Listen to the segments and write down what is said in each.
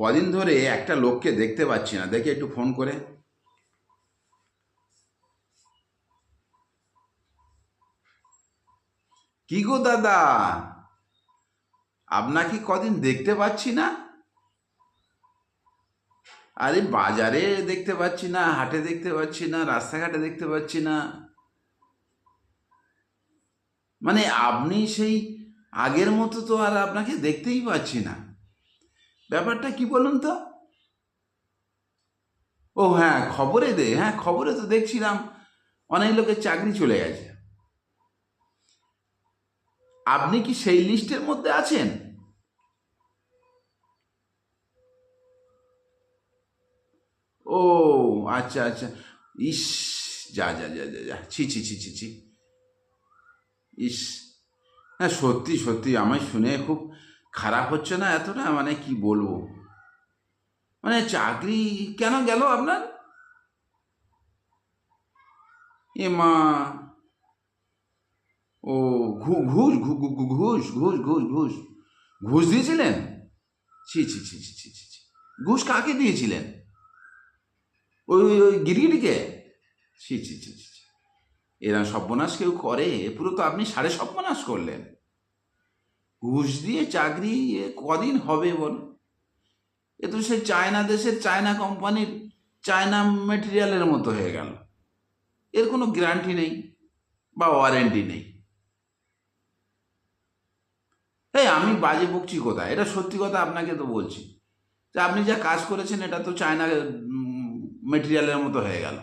কদিন ধরে একটা লোককে দেখতে পাচ্ছি না। দেখে একটু ফোন করে। কি গো দাদা? আপনাকে কদিন দেখতে পাচ্ছি না? আরে বাজারে দেখতে পাচ্ছি না, হাটে দেখতে পাচ্ছি না, রাস্তাঘাটে দেখতে পাচ্ছি না। মানে আপনি সেই আগের মতো তো আর আপনাকে দেখতেই পাচ্ছি না। ব্যাপারটা কি বলুন তো? ও হ্যাঁ খবরে দে হ্যাঁ খবরে তো দেখছিলাম, অনেক লোকের চাকরি চলে গেছে। আপনি কি সেই লিস্টের মধ্যে আছেন? ও আচ্ছা আচ্ছা। ইস, যা যা যা যা যা, ছি ছি ছি ছি ছি। ইস হ্যাঁ সত্যি সত্যি, আমায় শুনে খুব খারাপ হচ্ছে না এতটা? মানে কি বলব? মানে চাকরি কেন গেল আপনার? এ মা। ও ঘুষ ঘুষ ঘুষ ঘুষ ঘুষ। ঘুষ দিয়েছিলেন? ছি ছি ছি ছি ছি ছি ছি। ঘুষ কাকে দিয়েছিলেন? ওই ওই গিরগিটিকে ছি ছি ছি ছি। এরা সর্বনাশ কেউ করে? পুরো তো আপনি সাড়ে সর্বনাশ করলেন। ঘুষ দিয়ে চাকরি কদিন হবে বল? এ তো সেই চায়না দেশের চায়না কোম্পানির চায়না মেটেরিয়ালের মতো হয়ে গেল। এর কোনো গ্যারান্টি নেই বা ওয়ারেন্টি নেই। এই আমি বাজে বকছি কোথায়? এটা সত্যি কথা আপনাকে তো বলছি। যে আপনি যা কাজ করেছেন, এটা তো চায়না মেটেরিয়ালের মতো হয়ে গেল।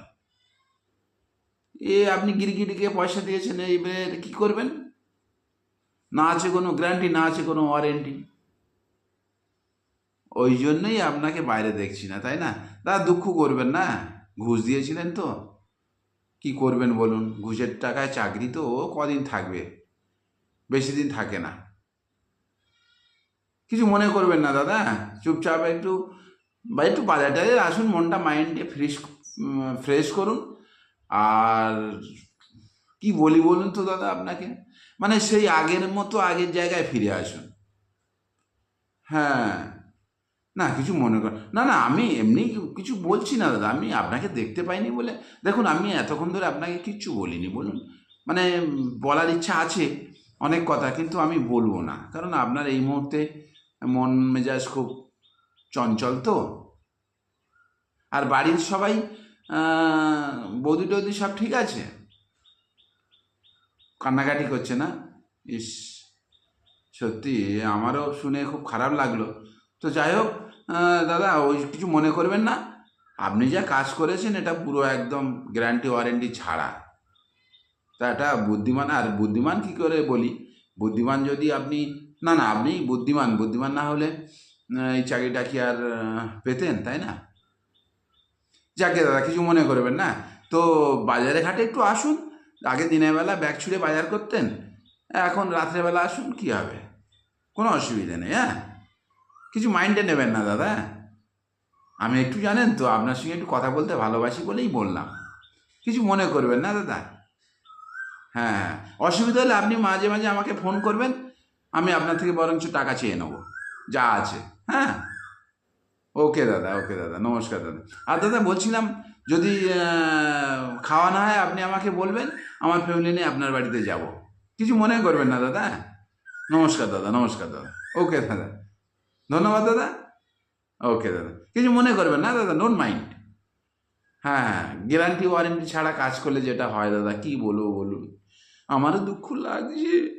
এ আপনি গিরগিটিকে পয়সা দিয়েছেন, এইবার কি করবেন? না আছে কোনো গ্যারান্টি না আছে কোনো ওয়ারেন্টি ওই জন্যই আপনাকে বাইরে দেখছি না, তাই না? তা দুঃখ করবেন না, ঘুষ দিয়েছিলেন তো। কি করবেন বলুন? ঘুষের টাকায় চাকরি তো কদিন থাকবে? বেশি দিন থাকে না। কিছু মনে করবেন না, দাদা। চুপচাপ একটু, বা একটু বাজারে আসুন, মনটা মাইন্ডে ফ্রেশ ফ্রেশ করুন। আর কি বলি বলুন তো দাদা আপনাকে? মানে সেই আগের মতো আগের জায়গায় ফিরে আসুন। হ্যাঁ। না, কিছু মনে কর না না, আমি এমনি কিছু বলছি না দাদা। আমি আপনাকে দেখতে পাইনি বলে দেখুন, আমি এতক্ষণ ধরে আপনাকে কিচ্ছু বলিনি, বলুন। মানে বলার ইচ্ছা আছে অনেক কথা, কিন্তু আমি বলব না। কারণ আপনার এই মুহূর্তে মন মেজাজ খুব চঞ্চল তো। আর বাড়ির সবাই বৌদি টৌদি সব ঠিক আছে? কান্নাকাটি করছে না? ইস, সত্যি, আমারও শুনে খুব খারাপ লাগল। তো যাই হোক দাদা, ওই কিছু মনে করবেন না। আপনি যা কাজ করেছেন, এটা পুরো একদম গ্যারান্টি ওয়ারেন্টি ছাড়া। তা এটা বুদ্ধিমান, আর বুদ্ধিমান কি করে বলি? বুদ্ধিমান যদি আপনি, না না, আপনি বুদ্ধিমান বুদ্ধিমান না হলে এই চাকরিটা কি আর পেতেন, তাই না? যাকে দাদা, কিছু মনে করবেন না। তো বাজারে ঘাটে একটু আসুন। আগে দিনের বেলা ব্যাগ ছুঁড়ে বাজার করতেন? এখন রাত্রেবেলা আসুন, কি হবে? কোনো অসুবিধা নেই হ্যাঁ? কিছু মাইন্ডে নেবেন না, দাদা। আমি একটু জানেন তো, আপনার সঙ্গে একটু কথা বলতে ভালোবাসি বলেই বললাম। কিছু মনে করবেন না, দাদা? হ্যাঁ হ্যাঁ। অসুবিধা হলে আপনি মাঝে মাঝে আমাকে ফোন করবেন, আমি আপনার থেকে বরঞ্চ টাকা চেয়ে নেব। যা আছে হ্যাঁ? ওকে দাদা ওকে দাদা, নমস্কার, দাদা। আর দাদা, বলছিলাম, যদি খাওয়া না হয়, আপনি আমাকে বলবেন, আমার ফ্যামিলি নিয়ে আপনার বাড়িতে যাব। কিছু মনে করবেন না, দাদা নমস্কার দাদা নমস্কার, দাদা। ওকে দাদা। ধন্যবাদ, দাদা। ওকে দাদা। কিছু মনে করবেন না, দাদা ডোন্ট মাইন্ড হ্যাঁ হ্যাঁ গ্যারান্টি ওয়ারেন্টি ছাড়া কাজ করলে যেটা হয়, দাদা, কি বলব বলুন? আমারও দুঃখ লাগছে।